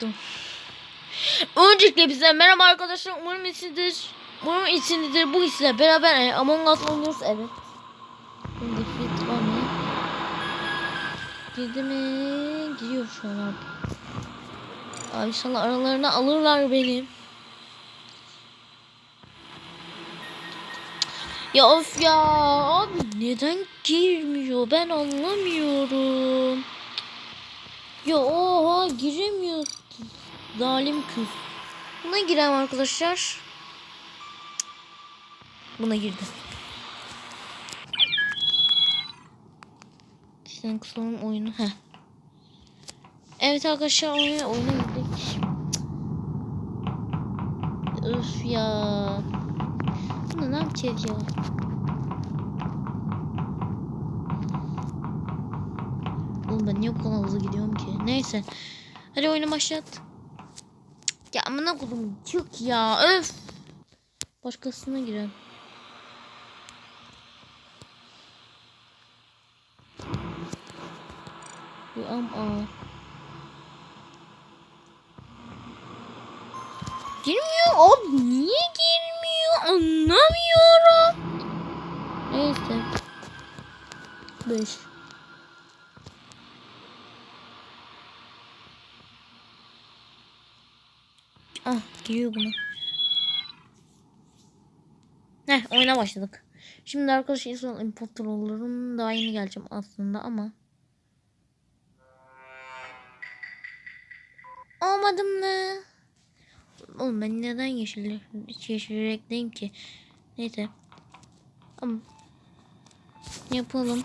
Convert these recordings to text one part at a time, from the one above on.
Dur. Öncelikle bize merhaba arkadaşlar. Umarım iyisinizdir. Umarım iyisinizdir. Bu hisle beraber e, Among Us oynuyoruz. Evet. Şimdi fit var mı? Girdi mi? Giriyor şu an abi. Abi inşallah aralarına alırlar beni. Ya of ya abi neden girmiyor ben anlamıyorum. Ya oha giremiyor. Zalim kız. Buna girem arkadaşlar. Buna girdi. Senin kısalım oyunu. Heh. Evet arkadaşlar oyuna, oyuna girdik. Öf ya. Bunu ne yapacağız ya? Oğlum ben niye bu kadar hızlı gidiyorum ki? Neyse. Hadi oyunu başlat. Ya amına kodum çık ya öf. Başkasına girelim. Bu am a. Girmiyor abi niye girmiyor anlamıyorum. Neyse. 5 Giriyor bunu. Heh oyuna başladık. Şimdi arkadaşlar insan imposter olurum. Daha yeni geleceğim aslında ama. Olmadım mı? Oğlum ben neden yeşil, yeşil renkteyim ki? Neyse. Ama yapalım.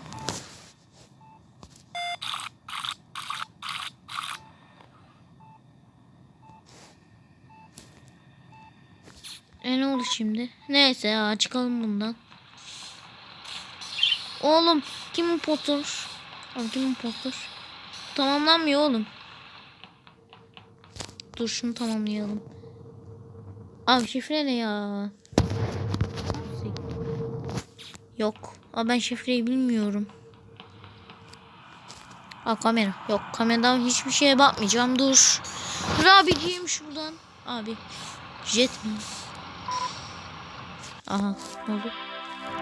E ne oldu şimdi? Neyse ya çıkalım bundan. Oğlum kim impostor? Abi kim impostor? Tamamlanmıyor oğlum. Dur şunu tamamlayalım. Abi şifre ne ya? Yok. Abi ben şifreyi bilmiyorum. Aa kamera. Yok kameradan hiçbir şeye bakmayacağım. Dur. Dur abiciğim şuradan. Abi. Jet mi? Aha ne oldu?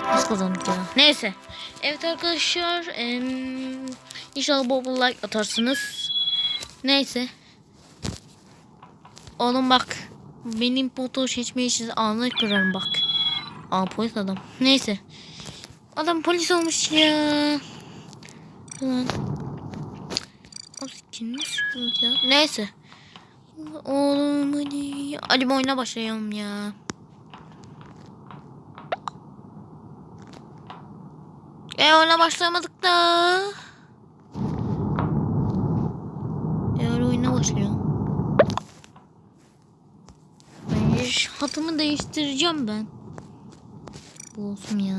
Nasıl kazandık ya? Neyse. Evet arkadaşlar. em, inşallah bol bol like atarsınız. Neyse. Oğlum bak. Benim foto seçme işinizi anına kırarım bak. Aa polis adam. Neyse. Adam polis olmuş ya. Kim nasıl ya? Neyse. Oğlum hadi. Hadi oyuna başlayalım ya. E oyuna başlamadık da. E öyle oyuna. Hayır, hatımı değiştireceğim ben. Bu olsun ya.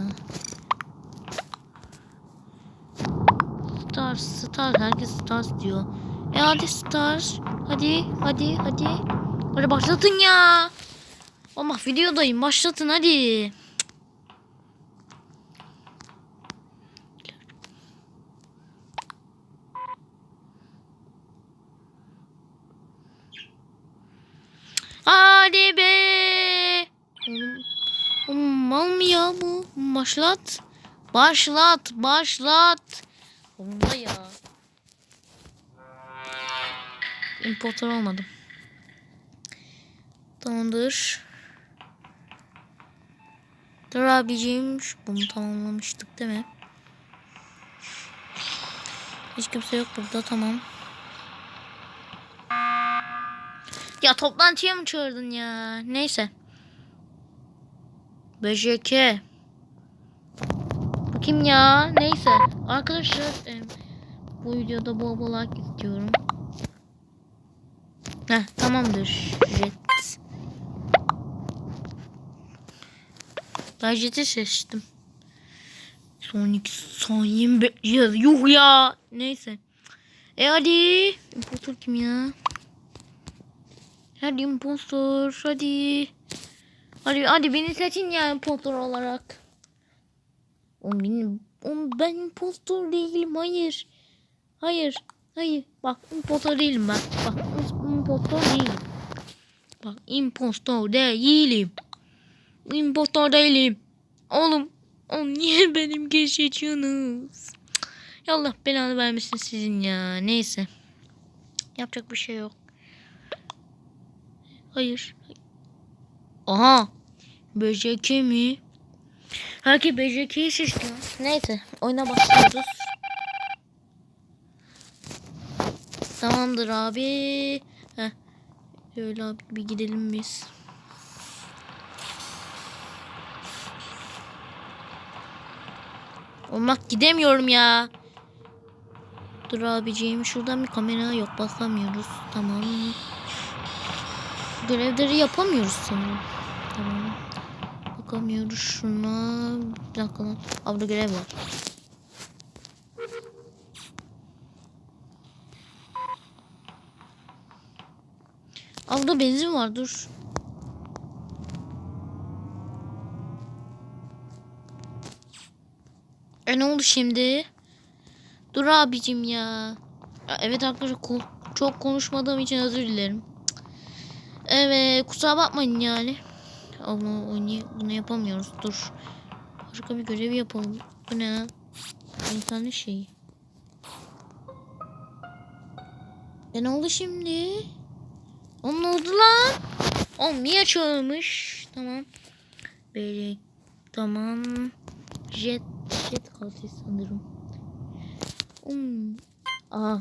Star, Star, herkes Star diyor. E hadi Star. Hadi, hadi, hadi. Hadi başlatın ya. Ama videodayım, başlatın hadi. Hadi be. Oğlum, oğlum mal mı ya bu? Başlat. Başlat. Başlat. Onda ya. Importer olmadım. Tamamdır. Dur abiciğim. Bunu tamamlamıştık değil mi? Hiç kimse yok burada tamam. Ya toplantıya mı çağırdın ya? Neyse. Bu kim ya? Neyse. Arkadaşlar e, bu videoda bol bol like istiyorum. Heh tamamdır. Jet. Ben Jet'i seçtim. Son iki saniye bekleyeceğiz. Yuh ya. Neyse. E hadi. Impostor kim ya? Hadi impostor hadi. Hadi hadi beni seçin ya impostor olarak. Oğlum, benim, oğlum ben impostor değilim hayır. Hayır. Hayır. Bak impostor değilim ben. Bak impostor değilim. Bak impostor değilim. İmpostor değilim. Oğlum, oğlum niye benim geçiyorsunuz? Ya Allah belanı vermesin sizin ya. Neyse. Yapacak bir şey yok. Hayır. Aha. BJK mi? Herkes BJK'yi seçti. Neyse. Oyuna başlıyoruz. Tamamdır abi. Heh. Şöyle abi bir gidelim biz. Olmak gidemiyorum ya. Dur abiciğim şuradan bir kamera yok basamıyoruz. Tamam. Görevleri yapamıyoruz sanırım. Tamam. Bakamıyoruz şuna. Bir dakika lan. Burada görev var. Burada benzin var dur. E ne oldu şimdi? Dur abicim ya. Evet arkadaşlar çok konuşmadığım için özür dilerim. Evet kusura bakmayın yani. Ama bunu yapamıyoruz. Dur. Başka bir görev yapalım. Bu ne lan? İnternet şeyi. E ne oldu şimdi? Ne oldu lan? Oğlum niye çağırmış? Tamam. Böyle tamam. Jet jet kalsın sanırım. Hmm. Aa.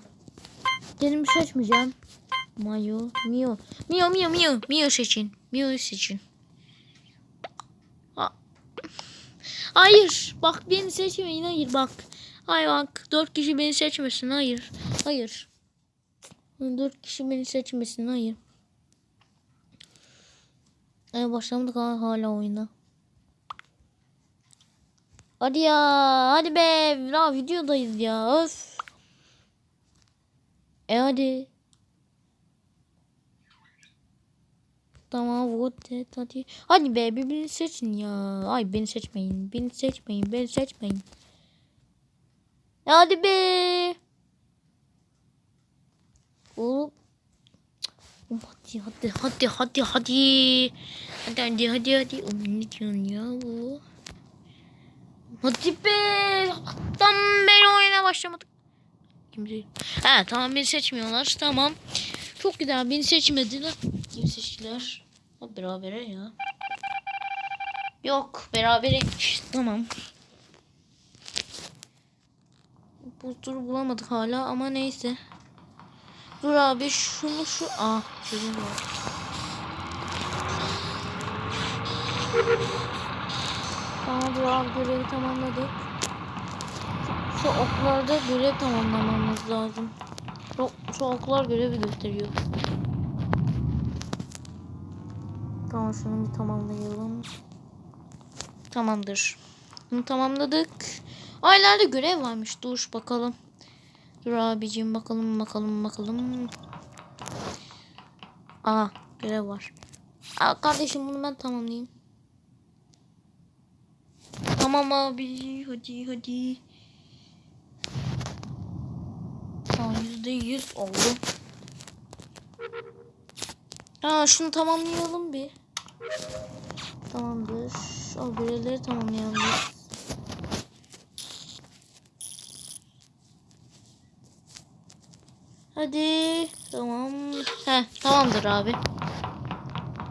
Kendimi seçmeyeceğim. Mayo, Mio. Mio, Mio, Mio. Mio seçin. Mio seçin. Hayır. Bak beni seçmeyin. Hayır bak. Hayır bak. Dört kişi beni seçmesin. Hayır. Hayır. Dört kişi beni seçmesin. Hayır. Ee, başlamadık ha- hala oyuna. Hadi ya. Hadi be. Ya videodayız ya. Öf. E hadi. Tamam vote et hadi. Hadi be birbirini seçin ya. Ay beni seçmeyin. Beni seçmeyin. Beni seçmeyin. Hadi be. Oğlum. Hadi hadi hadi hadi hadi. Hadi hadi hadi hadi. Oğlum ne diyorsun ya bu? Hadi be. Tam beri oyuna başlamadık. Kimse. Ha tamam beni seçmiyorlar. Tamam. Çok güzel beni seçmediler. Kim seçtiler? O berabere ya. Yok berabereymiş. Tamam. Bu bulamadık hala ama neyse. Dur abi şunu şu... Ah gözüm var. Tamam dur abi görevi tamamladık. Şu oklarda görev tamamlamamız lazım. Şu oklar görevi gösteriyor. Tamam şunu bir tamamlayalım. Tamamdır. Bunu tamamladık. Aylarda görev varmış. Dur bakalım. Dur abicim bakalım bakalım bakalım. Aa görev var. Aa, kardeşim bunu ben tamamlayayım. Tamam abi hadi hadi. Tamam yüzde yüz oldu. Aa şunu tamamlayalım bir. Tamamdır. O görevleri tamamlayalım. Hadi. Tamam. Heh, tamamdır abi.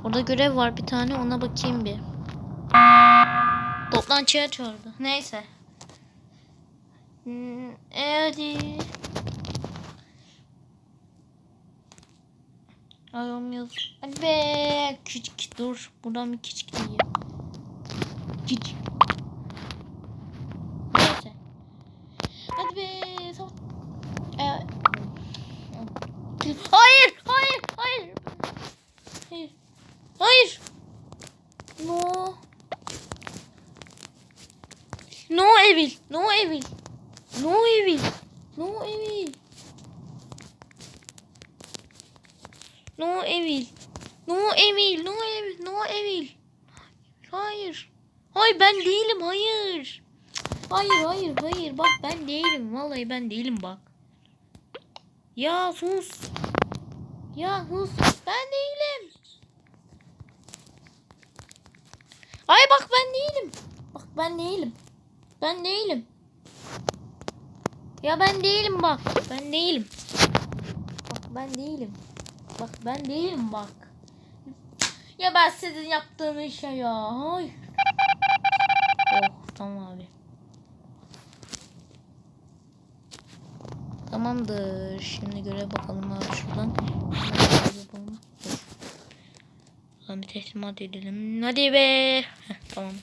Orada görev var bir tane ona bakayım bir. Toplantıya çağırdı. Neyse. Hmm, e hadi. Ay olmuyor. Hadi be. Küçük dur. Buradan bir küçük diyeyim. Küçük. Neyse. Hadi be. Tamam. Ee, Hayır, hayır, hayır. Hayır. Hayır. No. No evil. No evil. No evil. No evil. No evil. No evil. No evil. No evil. Hayır. Hayır ben değilim. Hayır. Hayır hayır hayır. Bak ben değilim. Vallahi ben değilim bak. Ya sus. Ya hız ben değilim. Ay bak ben değilim. Bak ben değilim. Ben değilim. Ya ben değilim bak. Ben değilim. Bak ben değilim. Bak ben değilim bak. Ya ben sizin yaptığınız işe ya. Ay. Oh tamam abi. Tamamdır. Şimdi görev bakalım abi şuradan. Lan bir teslimat edelim. Hadi be. Heh, tamam.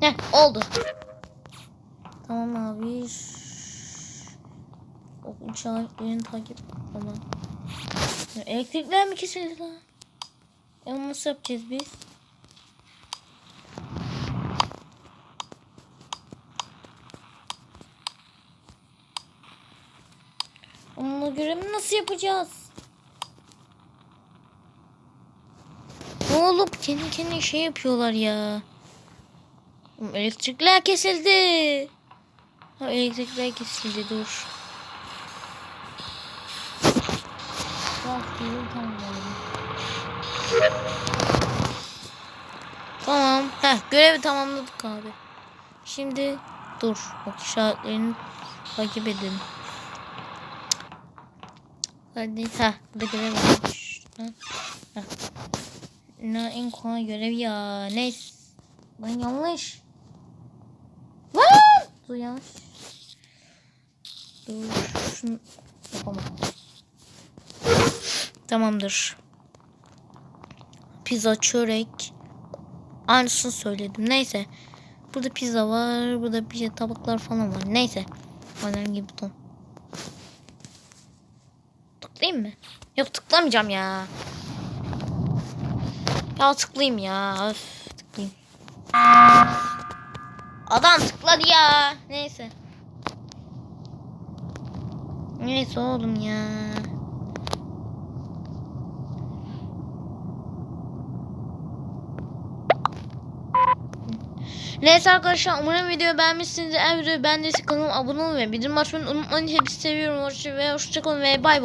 Heh oldu. Tamam abi. O uçağı beni takip. Ya, Elektrikler mi kesildi lan? E onu nasıl yapacağız biz? Onunla görevi nasıl yapacağız? Ne olup kendi kendine şey yapıyorlar ya. Elektrikler kesildi. Elektrikler kesildi dur. Tamam. Heh, görevi tamamladık abi. Şimdi dur. Bak işaretlerini takip edelim. Hadi. Heh, burada görev. Ne en kolay görev ya. Neyse. Ben yanlış. Lan! Dur yanlış. Dur. Şunu yapamam. Tamamdır. Pizza, çörek. Aynısını söyledim. Neyse. Burada pizza var. Burada bir şey tabaklar falan var. Neyse. Önemli buton. Tıklayayım mı? Yok tıklamayacağım ya. Ya tıklayayım ya. Öf, tıklayayım. Adam tıkladı ya. Neyse. Neyse oğlum ya. Neyse arkadaşlar umarım videoyu beğenmişsinizdir. Eğer videoyu beğendiyseniz kanalıma abone ve bildirim açmayı unutmayın. Hepsi seviyorum. Hoşçakalın ve bay bay.